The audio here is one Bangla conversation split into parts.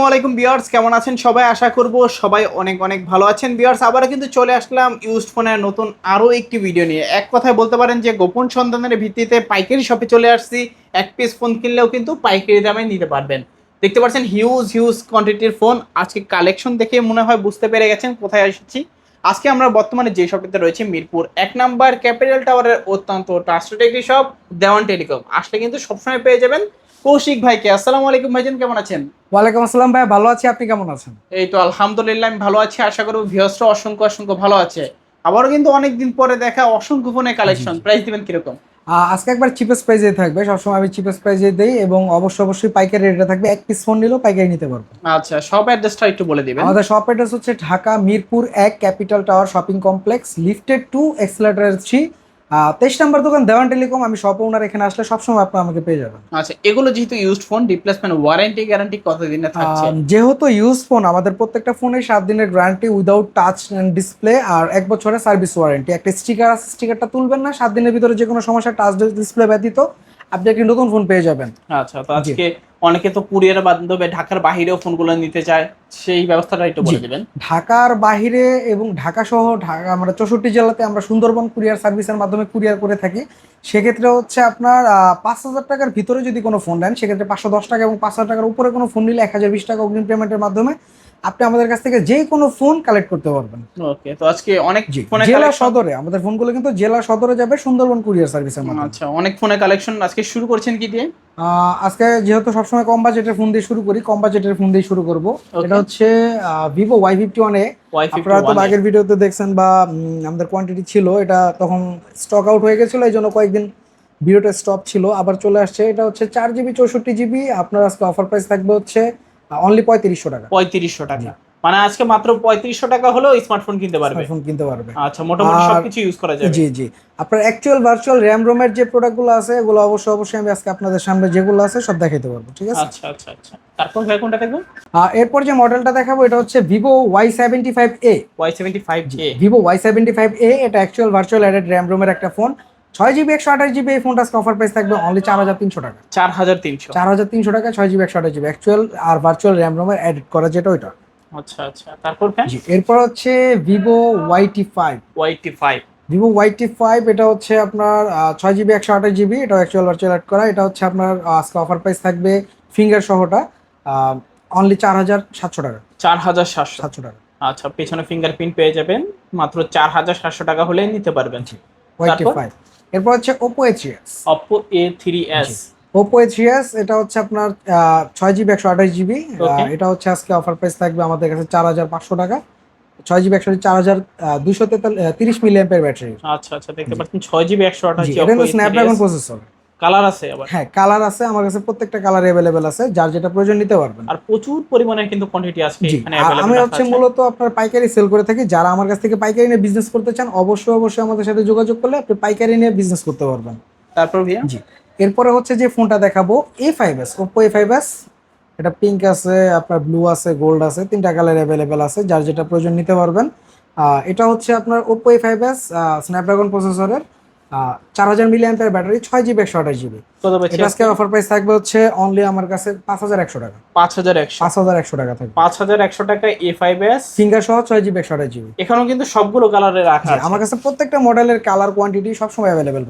আসসালামু আলাইকুম বিয়ার্স কেমন আছেন সবাই? আশা করব সবাই অনেক অনেক ভালো আছেন। বিয়ার্স আবারও কিন্তু চলে আসলাম ইউজড ফোনের নতুন আরও একটি ভিডিও নিয়ে। এক কথায় বলতে পারেন যে, গোপন সন্ধানের ভিত্তিতে পাইকারি শপে চলে আসছি। এক পিস ফোন কিনলেও কিন্তু পাইকারি দামে নিতে পারবেন। দেখতে পাচ্ছেন হিউজ হিউজ কোয়ান্টিটির ফোন আজকে কালেকশন দেখে মনে হয় বুঝতে পেরে গেছেন কোথায় এসেছি। আজকে আমরা বর্তমানে যে শপটিতে রয়েছে, মিরপুর। এক নাম্বার ক্যাপিটাল টাওয়ারের অত্যন্ত ট্রাস্টেড একটি শপ দেওয়ান টেলিকম আসলে কিন্তু সবসময় পেয়ে যাবেন কৌশিক ভাইকে আসসালামু আলাইকুম ভাইজান কেমন আছেন? ওয়ালাইকুম আসসালাম ভাই ভালো আছি আপনি কেমন আছেন? এই তো আলহামদুলিল্লাহ আমি ভালো আছি আশা করব ভিউয়ার্সরা অসংখ্য অসংখ্য ভালো আছে। আবারও কিন্তু অনেক দিন পরে দেখা অসংখ্য ফোনের কালেকশন প্রাইস দিবেন কীরকম? আজকে একবার চিপেস্ট প্রাইজে থাকবে সবসময় আমি চিপেস্ট প্রাইজে দেই এবং অবশ্যই অবশ্যই পাইকারি রেটে থাকবে এক পিস ফোন নিলেও পাইকারি নিতে পারব। আচ্ছা সব অ্যাড্রেসটা একটু বলে দিবেন। আমাদের শপ অ্যাড্রেস হচ্ছে ঢাকা মিরপুর এক capital tower shopping complex lifted to escalator three তেইশ নাম্বার দোকান দেওয়ান টেলিকম আমি সব ওনার এখানে আসলে সবসময় আপনি আমাকে পেয়ে যাবেন। আচ্ছা এগুলো যেহেতু used phone replacement warranty guarantee কতদিনে থাকছে? আহ, যেহেতু ইউজ ফোন আমাদের প্রত্যেকটা ফোনে সাত দিনের guarantee without touch and display আর এক বছরের সার্ভিস ওয়ারেন্টি একটা স্টিকার আছে স্টিকারটা তুলবেন না সাত দিনের ভিতরে যে কোনো সমস্যা টাচ ডিসপ্লে ব্যতীত। আপনি একটি নতুন ফোন পেয়ে যাবেন। আচ্ছা তো আজকে অনেকে তো কুরিয়ার মাধ্যমে ঢাকার বাইরেও ফোনগুলো নিতে চায় সেই ব্যবস্থাটা একটু বলে। দিবেন। ঢাকার বাইরে এবং ঢাকা সহ ঢাকা আমরা চৌষট্টি জেলাতে আমরা সুন্দরবন কুরিয়ার সার্ভিসের মাধ্যমে কুরিয়ার করে থাকি। সেক্ষেত্রে হচ্ছে আপনার পাঁচ হাজার টাকার ভিতরে যদি কোনো ফোন নেন সেক্ষেত্রে পাঁচশো দশ টাকা এবং পাঁচ হাজার টাকার উপরে কোনো ফোন নিলে এক হাজার বিশ টাকা অগ্রিম পেমেন্টের মাধ্যমে আপনি আমাদের কাছ থেকে যে কোনো ফোন কালেক্ট করতে পারবেন। ওকে তো আজকে অনেক জি ফোনের জেলা সদরে আমাদের ফোনগুলো কিন্তু জেলা সদরে যাবে সুন্দরবন কুরিয়ার সার্ভিসের মাধ্যমে। আচ্ছা অনেক ফোনের কালেকশন আজকে শুরু করছেন কি দিয়ে? আজকে যেহেতু সবসময় কম বাজেটের ফোন দিয়ে শুরু করি কম বাজেটের ফোন দিয়ে শুরু করব। এটা হচ্ছে Vivo Y fifty one A আপনারা তো আগের ভিডিওতে দেখছেন বা আমাদের কোয়ান্টিটি ছিল এটা তখন স্টক আউট হয়ে গেছিল এই জন্য কয়েকদিন ভিডিওটা স্টপ ছিল। আবার চলে আসছে এটা হচ্ছে চার জিবি চৌষট্টি জিবি আপনার আজকে অফার প্রাইস থাকবে হচ্ছে অনলি পঁয়ত্রিশশো টাকা। পঁয়ত্রিশশো টাকা। মানে আজকে মাত্র পঁয়ত্রিশশো টাকা হলেও স্মার্টফোন কিনতে পারবে। ফোন কিনতে পারবে। আচ্ছা মোটামুটি সবকিছু ইউজ করা যাবে। জি জি। আপনার অ্যাকচুয়াল ভার্চুয়াল র্যাম রোমের যে প্রোডাক্টগুলো আছে এগুলো অবশ্যই অবশ্যই আমি আজকে আপনাদের সামনে যেগুলো আছে সব দেখাতে পারব ঠিক আছে? আচ্ছা আচ্ছা আচ্ছা। তারপর ভাই কোনটা দেখব আহ, এরপর যে মডেলটা দেখাবো এটা হচ্ছে Vivo Y seventy five A Y seventy five Vivo Y seventy five A এটা অ্যাকচুয়াল ভার্চুয়াল অ্যাডেড র্যাম রোমের একটা ফোন ছয় জিবি একশো আঠাশ জিবি এই ফোনটা অফার প্রাইস থাকবে অনলি চার হাজার তিনশো টাকা। চার হাজার তিনশো। চার হাজার তিনশো টাকা ছয় জিবি একশো আঠাশ জিবি অ্যাকচুয়াল আর ভার্চুয়াল র্যাম রোমের অ্যাডেড করা যেটা ওইটা। আচ্ছা আচ্ছা। তারপর এরপর হচ্ছে Vivo Y T five Y T five Vivo Y T five এটা হচ্ছে আপনার ছয় জিবি একশো আঠাশ জিবি এটা অ্যাকচুয়াল ভার্চুয়াল অ্যাড করা। এটা হচ্ছে আপনার আজকে অফার প্রাইস থাকবে ফিঙ্গার সহটা অনলি চার হাজার সাতশো টাকা। চার হাজার সাতশো। সাতশো টাকা। আচ্ছা পেছনে ফিঙ্গারপ্রিন্ট পেয়ে যাবেন। মাত্র চার হাজার সাতশো টাকা হলে নিতে পারবেন। Y T? ফাইভ এরপর হচ্ছে Oppo A three S Oppo A three S Oppo A three S এটা হচ্ছে আপনার ছয় জিবি একশো আঠাশ জিবি. এটা হচ্ছে আজকে অফার প্রাইস থাকবে আমাদের কাছে চার হাজার পাঁচশো টাকা। ছয় জিবি একশো চার হাজার দুইশো তিরিশ মিলিয়াম্পের ব্যাটারি আচ্ছা আচ্ছা দেখতে পাচ্ছেন ছয় জিবি একশো আঠাশ স্ন্যাপড্রাগন প্রসেসর কালার আছে আবার। হ্যাঁ কালার আছে আমার কাছে প্রত্যেকটা কালার অ্যাভেলেবেল আছে যার যেটা প্রয়োজন নিতে পারবেন। আর প্রচুর পরিমাণের কিন্তু কোয়ান্টিটি জি এখানে আমি হচ্ছে মূলত আপনার পাইকারি সেল করে থাকি। যারা আমার কাছ থেকে পাইকারি নিয়ে বিজনেস করতে চান অবশ্যই অবশ্যই আমাদের সাথে যোগাযোগ করলে আপনি পাইকারি নিয়ে বিজনেস করতে পারবেন। তারপর ভাইয়া? জি এরপরে হচ্ছে যে ফোনটা দেখাবো A five S Oppo A five S এটা পিঙ্ক আছে আপনার ব্লু আছে গোল্ড আছে তিনটা কালার অ্যাভেলেবেল আছে যার যেটা প্রয়োজন নিতে পারবেন। এটা হচ্ছে আপনার Oppo A five S Snapdragon প্রসেসরের চার হাজার মিলিয়ামের ব্যাটারি ছয় জিবি একশো আঠাশ জিবি। আজকে অফার প্রাইস থাকবে হচ্ছে অনলি আমার কাছে পাঁচ হাজার একশো টাকা। পাঁচ হাজার একশো। পাঁচ হাজার একশো টাকা থাকবে। পাঁচ হাজার একশো টাকা এ ফাইভ এস ফিঙ্গার সহ ছয় জিবি একশো আঠাশ জিবি। এখানেও কিন্তু সবগুলো কালারে রাখা আছে। আমার কাছে প্রত্যেকটা মডেলের কালার কোয়ান্টিটি সবসময় অ্যাভেলেবেল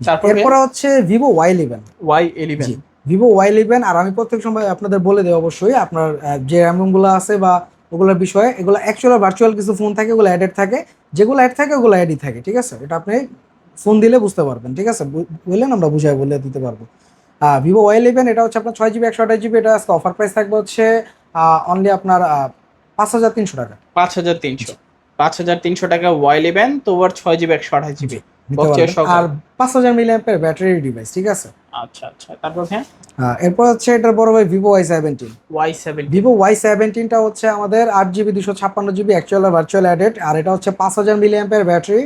তারপর এরপরে হচ্ছে Vivo Y eleven Y eleven Vivo Y eleven আর আমি প্রত্যেক সময় আপনাদের বলে দেবো অবশ্যই আপনার যে র্যামগুলো আছে বা ওগুলোর বিষয়ে এগুলো অ্যাকচুয়াল ভার্চুয়াল কিছু ফোন থাকে ওগুলো অ্যাডেড থাকে যেগুলো অ্যাড থাকে ওগুলো অ্যাডই থাকে ঠিক আছে? এটা আপনি ফোন দিলে বুঝতে পারবেন ঠিক আছে? বললেন আমরা বুঝাই বলে দিতে পারব। ভিভো ওয়াই ইলেভেন এটা হচ্ছে আপনার ছয় জিবি একশো আঠাশ জিবি এটা আজকে অফার প্রাইস থাকবে হচ্ছে অনলি আপনার পাঁচ হাজার তিনশো টাকা। পাঁচ হাজার তিনশো। পাঁচ হাজার তিনশো টাকা ওয়াই ইলেভেন তো ওর ছয় জিবি একশো আঠাশ জিবি। আর পাঁচ হাজার মিলিয়ামের ব্যাটারি ডিভাইস ঠিক আছে? আচ্ছা আচ্ছা। তারপর হ্যাঁ? এরপর হচ্ছে এটার বড় ভাই Vivo Y seventeen Y seven Vivo Y সেভেন্টিনটা হচ্ছে আমাদের আট জিবি দুশো ছাপ্পান্ন জিবি অ্যাকচুয়াল আর ভার্চুয়াল অ্যাডেড আর এটা হচ্ছে পাঁচ হাজার মিলিয়ামের ব্যাটারি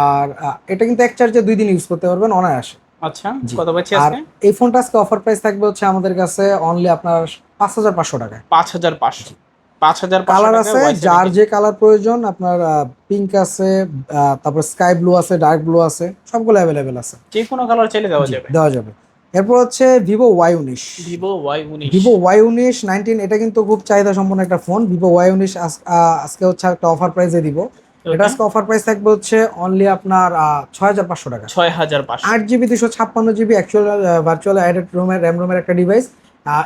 আর এটা কিন্তু এক চার্জে দুই দিন ইউজ করতে পারবেন অনায়াসে। আচ্ছা জি। কত পাচ্ছি আর এই ফোনটা আজকে অফার প্রাইস থাকবে হচ্ছে আমাদের কাছে অনলি আপনার পাঁচ হাজার পাঁচশো টাকায়। পাঁচ হাজার পাঁচশো। পাঁচ হাজার কালার আছে যার যে কালার প্রয়োজন আপনার পিঙ্ক আছে তারপর স্কাই ব্লু আছে ডার্ক ব্লু আছে সবগুলো অ্যাভেলেবেল আছে। যে কোনো কালার চাইলে দেওয়া যাবে। দেওয়া যাবে। এরপর হচ্ছে ভিভো ওয়াই উনিশ। ভিভো ওয়াই উনিশ। ভিভো ওয়াই উনিশ নাইনটিন এটা কিন্তু খুব চাহিদা সম্পন্ন একটা ফোন ভিভো ওয়াই উনিশ আজকে হচ্ছে একটা অফার প্রাইসে দিব। এটা আজকে অফার প্রাইস থাকবে হচ্ছে অনলি আপনার ছয় হাজার পাঁচশো টাকা। ছয় হাজার পাঁচশো। আট জিবি দুশো ছাপ্পান্ন জিবি অ্যাকচুয়াল ভার্চুয়াল অ্যাডেড রুমের র্যাম রুমের একটা ডিভাইস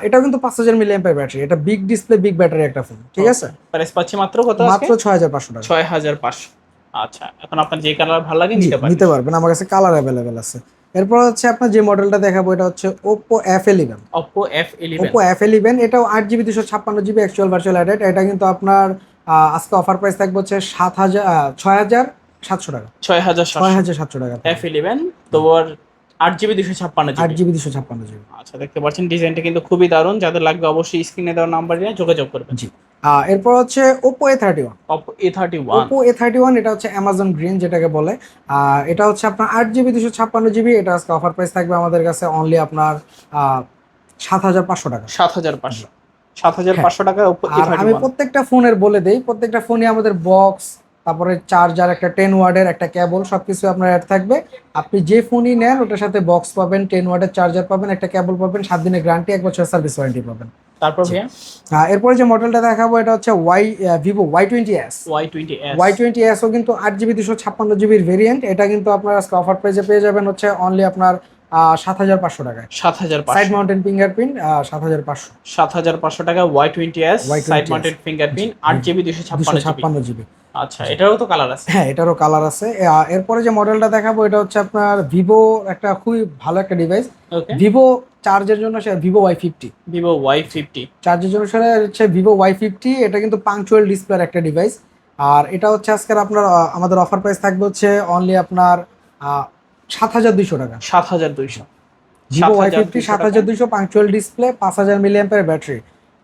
এটাও কিন্তু পাঁচ হাজার মিলি এম্পের ব্যাটারি এটা বিগ ডিসপ্লে বিগ ব্যাটারি একটা ফোন ঠিক আছে? প্রাইস পাচ্ছি মাত্র কত মাত্র ছয় হাজার পাঁচশো টাকা। ছয় হাজার পাঁচশো। আচ্ছা এখন আপনার যে কালার ভালো লাগে নিতে পারবেন। আমার কাছে কালার অ্যাভেলেবেল আছে। এরপর হচ্ছে আপনার যে মডেলটা দেখাবো এটা হচ্ছে Oppo F eleven Oppo F eleven এটাও আট জিবি দুশো ছাপ্পান্ন জিবি অ্যাকচুয়াল ভার্চুয়াল অ্যাডেড এটা কিন্তু আপনার আজকে অফার প্রাইস থাকবে হচ্ছে সাত হাজার ছয় হাজার সাতশো টাকা। ছয় হাজার ছয় হাজার সাতশো টাকা। এফ ইলেভেন তোমার আট জিবি দুশো ছাপ্পান্ন আট জিবি দুশো ছাপ্পান্ন জিবি আচ্ছা দেখতে পাচ্ছেন ডিজাইনটা কিন্তু খুবই দারুণ। যাদের লাগবে অবশ্যই স্ক্রিনে দেওয়া নাম্বার নিয়ে যোগাযোগ করবেন। জি। এরপর হচ্ছে Oppo A thirty one Oppo A thirty one Oppo A thirty one এটা হচ্ছে অ্যামাজন গ্রিন যেটাকে বলে। এটা হচ্ছে আপনার আট জিবি দুশো ছাপ্পান্ন জিবি এটা আজকে অফার প্রাইস থাকবে আমাদের কাছে অনলি আপনার সাত হাজার পাঁচশো টাকা। সাত হাজার পাঁচশো। সাত হাজার হ্যাঁ। পাঁচশো আমি প্রত্যেকটা ফোনের বলে দেই প্রত্যেকটা ফোনই আমাদের বক্স তারপরে চার্জার একটা টেন ওয়ার্ডের একটা কেবল সবকিছু আপনার অ্যাড থাকবে। আপনি যে ফোনই নেন ওটার সাথে বক্স পাবেন টেন ওয়ার্ডের চার্জার পাবেন একটা কেবল পাবেন সাত দিনের গ্যারান্টি এক বছর সার্ভিস ওয়ারেন্টি পাবেন। তারপর এরপরে যে মডেলটা দেখাবো এটা হচ্ছে Y Vivo Y twenty S Y twenty S Y twenty S O কিন্তু আট জিবি দুশো ছাপ্পান্ন জিবির ভেরিয়েন্ট এটা কিন্তু আপনার আজকে অফার প্রাইসে পেয়ে যাবেন হচ্ছে অনলি আপনার সাত হাজার পাঁচশো টাকায়। সাত হাজার সাইড মাউন্টেন ফিঙ্গারপ্রিন্ট সাত হাজার পাঁচশো। সাত হাজার পাঁচশো টাকা Y twenty S Y20s side mounted fingerprint আট জিবি দুশো ছাপ্পান্ন ছাপ্পান্ন জিবি আচ্ছা এটারও তো কালার আছে। হ্যাঁ এটারও কালার আছে। এরপরে যে মডেলটা দেখাবো এটা হচ্ছে আপনার ভিভো একটা খুবই ভালো একটা ডিভাইস ভিভো চার্জের জন্য সে Vivo Y fifty Vivo Y fifty চার্জের জন্য সেটা হচ্ছে ভিভো ওয়াই ফিফটি এটা কিন্তু পাংচুয়াল ডিসপ্লের একটা ডিভাইস আর এটা হচ্ছে আজকের আপনার আমাদের অফার প্রাইস থাকবে হচ্ছে অনলি আপনার সাত হাজার দুইশো টাকা। সাত হাজার দুইশো। ভিভো ওয়াই ফিফটি সাত হাজার দুইশো পাংচুয়াল ডিসপ্লে পাঁচ হাজার মিলি ব্যাটারি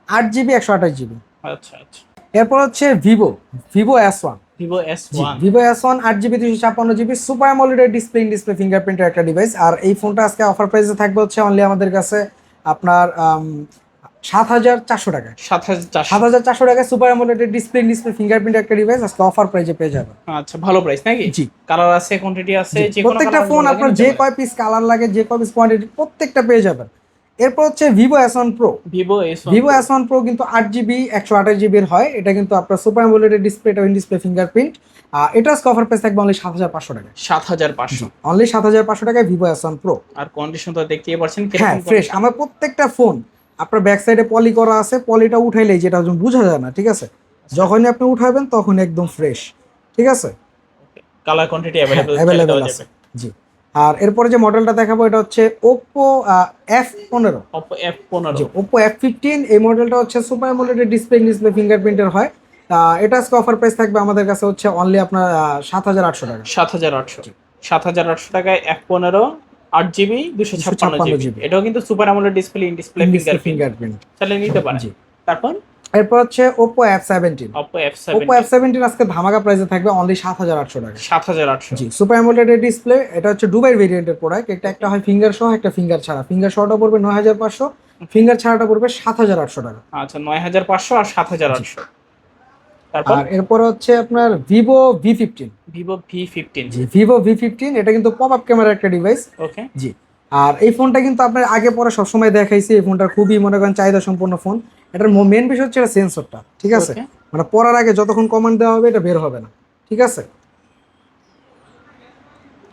আট জিবি একশো আঠাশ জিবি আচ্ছা আচ্ছা। এরপর হচ্ছে Vivo Vivo S one Vivo S one Vivo S one আট জিবি দুশো ছাপ্পান্ন GB super AMOLED display in display ফিঙ্গারপ্রিন্টের একটা ডিভাইস আর এই ফোনটা আজকে অফার প্রাইসে থাকবে হচ্ছে অনলি আমাদের কাছে আপনার সাত হাজার চারশো টাকায় সাত হাজার চারশো। সাত হাজার চারশো টাকায় super AMOLED display display fingerprint একটা ডিভাইস আজকে অফার প্রাইসে পেয়ে যাবেন আচ্ছা ভালো প্রাইস নাকি? জি। কালার আছে কোয়ান্টিটি আছে প্রত্যেকটা ফোন আপনার যে কয় পিস কালার লাগে যে কয় পিস কোয়ান্টিটি প্রত্যেকটা পেয়ে যাবেন। এরপর হচ্ছে Vivo S one pro Vivo S Vivo S one pro কিন্তু আট জিবি একশো আঠাশ জিবির হয়। এটা কিন্তু আপনার super AMOLED display in display fingerprint এটা আজকে অফার প্রাইস থাকবে অনলি সাত হাজার পাঁচশো টাকা সাত হাজার পাঁচশো। অনলি সাত হাজার পাঁচশো টাকায় ভিভো এস ওয়ান প্রো আর কন্ডিশন তো দেখতেই পারছেন হ্যাঁ ফ্রেশ আমার প্রত্যেকটা ফোন আপনার ব্যাক সাইডে পলি করা আছে পলিটা উঠাইলেই যেটা বোঝা যায় না ঠিক আছে? যখনই আপনি উঠাবেন তখন একদম ফ্রেশ ঠিক আছে? কালার কোয়ান্টিটি অ্যাভেলেবল আছে জি। আর এরপরে যে মডেলটা দেখাবো এটা হচ্ছে ওপো এফ পনেরো। অপো এফ পনেরো। ওপো এফ ফিফটিন এই মডেলটা হচ্ছে সুপার অ্যামোলেড ডিসপ্লে ডিসপ্লে ফিঙ্গারপ্রিন্টের হয়। এটা আজকে অফার প্রাইস থাকবে আমাদের কাছে হচ্ছে অনলি আপনার সাত হাজার আটশো টাকা। সাত হাজার আটশো। সাত হাজার আটশো টাকায় এফ পনেরো আট জিবি দুশো ছাপ্পান্ন জিবি এটাও কিন্তু সুপার আমলের ডিসপ্লে ইন ডিসপ্লে ফিঙ্গারপ্রিন্ট তাহলে নিতে পারেন। তারপর? এরপর হচ্ছে Oppo F seventeen Oppo F seven Oppo F seventeen আজকে ধামাকা প্রাইসে থাকবে অনলি সাত হাজার আটশো টাকা। সাত হাজার আটশো। জি সুপার অ্যামোলেড ডিসপ্লে এটা হচ্ছে দুবাই ভেরিয়েন্টের প্রোডাক্ট একটা একটা হয় ফিঙ্গার সহ একটা ফিঙ্গার ছাড়া। ফিঙ্গার সহটা পড়বে নয় হাজার পাঁচশো ফিঙ্গার ছাড়াটা পড়বে সাত হাজার আটশো টাকা। আচ্ছা নয় হাজার পাঁচশো আর সাত হাজার আটশো। তারপর? এরপর হচ্ছে আপনার Vivo V fifteen Vivo V fifteen G Vivo V fifteen এটা কিন্তু পপ আপ ক্যামেরার একটা ডিভাইস ওকে জি আর এই ফোনটা কিন্তু আপনার আগে পরে সবসময় দেখাইছি এই ফোনটা খুবই মনে করেন চাহিদা সম্পন্ন ফোন এটার মেন বিষয় হচ্ছে এটা সেন্সরটা ঠিক আছে? মানে পড়ার আগে যতক্ষণ কমান্ড দেওয়া হবে এটা বের হবে না ঠিক আছে?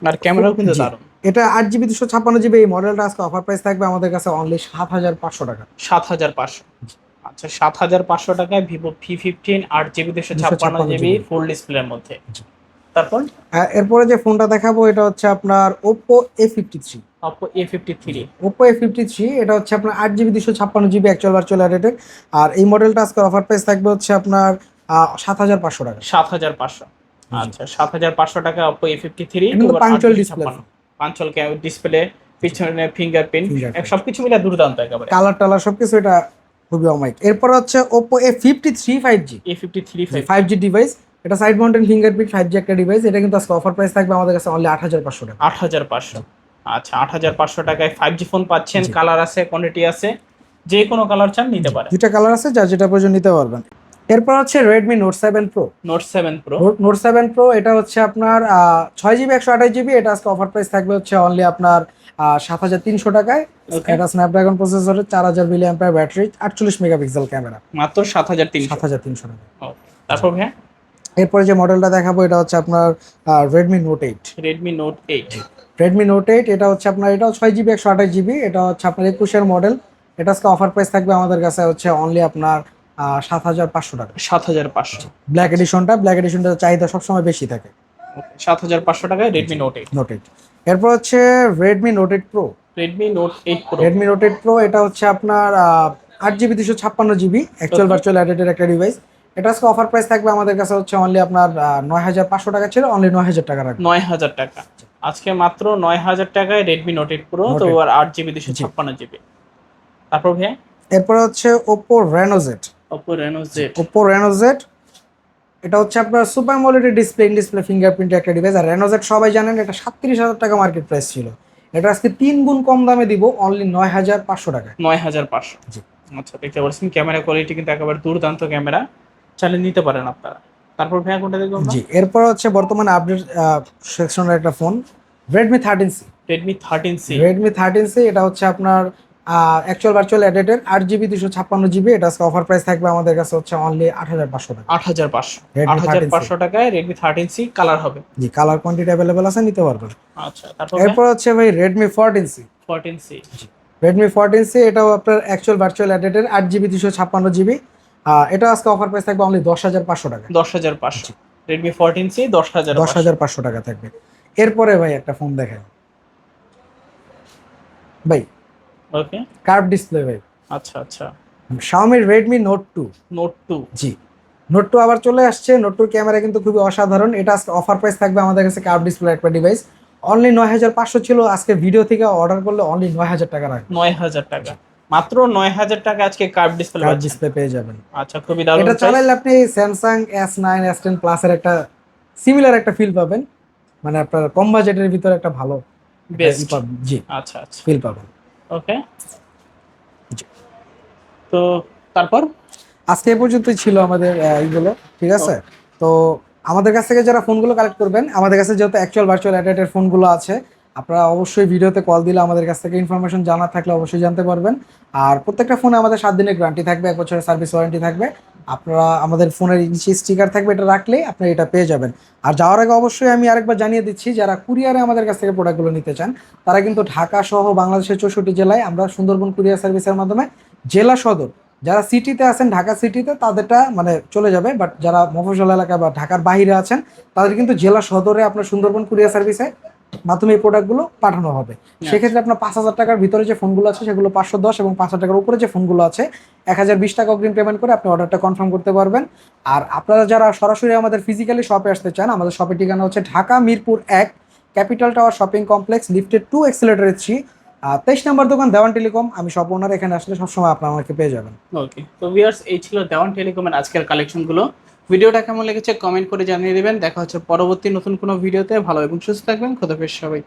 আর ক্যামেরাও কিন্তু দারুণ। এটা আট জিবি দুশো ছাপ্পান্ন জিবি এই মডেলটা আজকে অফার প্রাইস থাকবে আমাদের কাছে অনলি সাত হাজার পাঁচশো টাকা। সাত হাজার পাঁচশো। আচ্ছা সাত হাজার পাঁচশো টাকায় ভিভো ভি ফিফটিন আট জিবি দুশো ছাপ্পান্ন জিবি ফুল ডিসপ্লের মধ্যে। তারপর? এরপরে যে ফোনটা দেখাবো এটা হচ্ছে আপনার Oppo A fifty three Oppo A fifty three Oppo A fifty three এটা হচ্ছে আপনার আট জিবি দুশো ছাপ্পান্ন জিবি অ্যাকচুয়াল ভার্চুয়াল রেটেড আর এই মডেলটা আজকে অফার প্রাইস থাকবে হচ্ছে আপনার সাত হাজার পাঁচশো টাকা। সাত হাজার পাঁচশো। আচ্ছা সাত হাজার পাঁচশো টাকা অপো এ ফিফটি থ্রি কিন্তু punctual পাঞ্চল ডিসপ্লে পিছনে ফিঙ্গারপ্রিন্ট। সবকিছু মিলে দুর্দান্ত একেবারে। কালার টালার সবকিছু এটা খুবই অমাইক এরপর হচ্ছে Oppo A fifty three five G A fifty three five G device এটা side mounted fingerprint five G একটা ডিভাইস এটা কিন্তু আজকে অফার প্রাইস থাকবে আমাদের কাছে অনলি আট হাজার পাঁচশো টাকা। আট হাজার পাঁচশো। আচ্ছা আট হাজার পাঁচশো টাকায় ফাইভ জি ফোন পাচ্ছেন কালার আছে কোয়ান্টিটি আছে যে কোনো কালার চান নিতে পারেন। দুইটা কালার আছে যার যেটা প্রয়োজন নিতে পারবেন। এরপর হচ্ছে Redmi note seven pro note seven pro note seven pro এটা হচ্ছে আপনার ছয় জিবি একশো আঠাশ জিবি এটা আজকে অফার প্রাইস থাকবে হচ্ছে অনলি আপনার সাত হাজার তিনশো টাকায়. এটা স্ন্যাপড্রাগন প্রসেসরের চার হাজার মিলি অ্যাম্পায়ার ব্যাটারি আটচল্লিশ মেগাপিক্সেল ক্যামেরা মাত্র সাত হাজার তিনশো। সাত হাজার তিনশো টাকা। তারপর ভাইয়া? এরপরে যে মডেলটা দেখাবো এটা হচ্ছে আপনার Redmi note eight Redmi note eight Redmi note eight এটা হচ্ছে আপনার এটাও ছয় জিবি একশো আঠাশ জিবি এটা হচ্ছে আপনার একুশের মডেল এটা আজকে অফার প্রাইস থাকবে আমাদের কাছে হচ্ছে অনলি আপনার সাত হাজার পাঁচশো টাকা। সাত হাজার পাঁচশো। ব্ল্যাক এডিশনটা ব্ল্যাক এডিশনটার চাহিদা সবসময় বেশি থাকে। সাত হাজার পাঁচশো টাকায় Redmi note eight note eight এরপর হচ্ছে Redmi note eight pro Redmi note eight pro Redmi note eight pro এটা হচ্ছে আপনার আট জিবি দুশো ছাপ্পান্ন জিবি অ্যাকচুয়াল ভার্চুয়াল অ্যাডেটের একটা ডিভাইস এটা আজকে অফার প্রাইস থাকবে আমাদের কাছে হচ্ছে অনলি আপনার নয় হাজার পাঁচশো টাকা ছিল অনলি নয় হাজার টাকা রাখবে। নয় হাজার টাকা। আজকে মাত্র নয় হাজার টাকায় রেডমি নোট এইট প্রো তো 8 আর আট জিবি দুশো ছাপ্পান্ন জিবি তারপর ভাইয়া? এরপর হচ্ছে Oppo Reno Z Oppo Reno Z Oppo Reno Z এটা হচ্ছে আপনার super AMOLED display in display fingerprint একটা ডিভাইস আর রেনোজেট সবাই জানেন এটা সাতত্রিশ হাজার টাকা মার্কেট প্রাইস ছিল। এটা আজকে তিন গুণ কম দামে দিব অনলি নয় হাজার পাঁচশো টাকা নয় হাজার পাঁচশো। জি। আচ্ছা দেখতে পাচ্ছেন ক্যামেরা কোয়ালিটি কিন্তু একেবারে দুর্দান্ত ক্যামেরা চালিয়ে নিতে পারেন আপনারা। তারপর ভাইয়া কোনটা দেখব জি এরপর হচ্ছে বর্তমানে আপডেট সেকশনের একটা phone Redmi thirteen C Redmi thirteen C Redmi thirteen C এটা হচ্ছে আপনার অ্যাকচুয়াল ভার্চুয়াল এডিটের আট জিবি দুশো ছাপ্পান্ন জিবি এটা আজকে অফার প্রাইস থাকবে আমাদের কাছে হচ্ছে অনলি আট হাজার পাঁচশো টাকা। আট হাজার পাঁচশো। আট হাজার পাঁচশো টাকায় রেডমি থার্টিন সি কালার হবে। জি কালার কোয়ান্টিটি অ্যাভেলেবেল আছে নিতে পারবেন। আচ্ছা এরপর হচ্ছে ভাই Redmi fourteen C fourteen C Redmi fourteen C এটাও আপনার অ্যাকচুয়াল ভার্চুয়াল এডিটের আট জিবি দুশো ছাপ্পান্ন জিবি এটা আজকে অফার প্রাইস থাকবে অনলি দশ হাজার পাঁচশো টাকা। দশ হাজার পাঁচশো। রেডমি ফোরটিন সি দশ হাজার দশ হাজার পাঁচশো টাকা থাকবে। এরপরে ভাই একটা ফোন দেখেন। ভাই ওকে। কার্ভ ডিসপ্লে ভাই। আচ্ছা আচ্ছা। Xiaomi Redmi note two note two জি। নোট টু আবার চলে আসছে। নোট টুর ক্যামেরা কিন্তু খুবই অসাধারণ। এটা আজকে অফার প্রাইস থাকবে আমাদের কাছে কার্ভ ডিসপ্লে একটা ডিভাইস অনলি নয় হাজার পাঁচশো ছিল। আজকে ভিডিও থেকে অর্ডার করলে অনলি নয় হাজার টাকা রাখবে। নয় হাজার টাকা। মাত্র নয় হাজার টাকা আজকে কার্ভ ডিসপ্লে কার্ভ ডিসপ্লে পেয়ে যাবেন। আচ্ছা খুবই দারুণ এটা। চালাইলে আপনি Samsung S nine S ten প্লাসের একটা সিমিলার একটা ফিল পাবেন। মানে আপনার কম বাজেটের ভিতরে একটা ভালো। জি। আচ্ছা আচ্ছা। ফিল পাবেন। ওকে। তো তারপর? আজকে এ পর্যন্তই ছিল আমাদের এইগুলো ঠিক আছে? তো আমাদের কাছ থেকে যারা ফোনগুলো কালেক্ট করবেন আমাদের কাছে যেহেতু অ্যাকচুয়াল ভার্চুয়াল অ্যাডাটের ফোনগুলো আছে আপনারা অবশ্যই ভিডিওতে কল দিলে আমাদের কাছ থেকে ইনফরমেশন জানা থাকলে অবশ্যই জানতে পারবেন। আর প্রত্যেকটা ফোনে আমাদের সাত দিনের গ্যারান্টি থাকবে, এক বছরের সার্ভিস ওয়ারেন্টি থাকবে। আপনারা, আমাদের ফোনের নিচে স্টিকার থাকবে, এটা রাখলেই আপনারা এটা পেয়ে যাবেন। আর যাওয়ার আগে অবশ্যই আমি আরেকবার জানিয়ে দিচ্ছি, যারা কুরিয়ারে আমাদের কাছ থেকে প্রোডাক্টগুলো নিতে চান, তারা কিন্তু ঢাকা সহ বাংলাদেশের চৌষট্টি জেলায় আমরা সুন্দরবন কুরিয়ার সার্ভিসের মাধ্যমে জেলা সদর, যারা সিটিতে আছেন, ঢাকা সিটিতে তাদেরটা মানে চলে যাবে। বাট যারা মফস্বল এলাকা বা ঢাকার বাহিরে আছেন, তাদের কিন্তু জেলা সদরে আপনার সুন্দরবন কুরিয়ার সার্ভিসে মাধ্যমে এই প্রোডাক্টগুলো পাঠানো হবে। সেক্ষেত্রে আপনার পাঁচ হাজার টাকার ভিতরে যে ফোনগুলো আছে সেগুলো পাঁচশো দশ এবং পাঁচ হাজার টাকার উপরে যে ফোনগুলো আছে এক হাজার বিশ টাকা অগ্রিম পেমেন্ট করে আপনি অর্ডারটা কনফার্ম করতে পারবেন। আর আপনারা যারা সরাসরি আমাদের ফিজিক্যালি শপে আসতে চান আমাদের শপের ঠিকানা হচ্ছে ঢাকা মিরপুর এক capital tower shopping complex lifted to escalator three তেইশ নম্বর দোকান দেওয়ান টেলিকম। আমি শপ ওনার এখানে আসলে সবসময় আপনার আমাকে পেয়ে যাবেন। ওকে তো ভিউয়ার্স এই ছিল দেওয়ান টেলিকমের আজকের কালেকশনগুলো ভিডিওটা কেমন লেগেছে কমেন্ট করে জানিয়ে দেবেন। দেখা হচ্ছে পরবর্তী নতুন কোনো ভিডিওতে। ভালো এবং সুস্থ থাকবেন। খোদাফেজ সবাই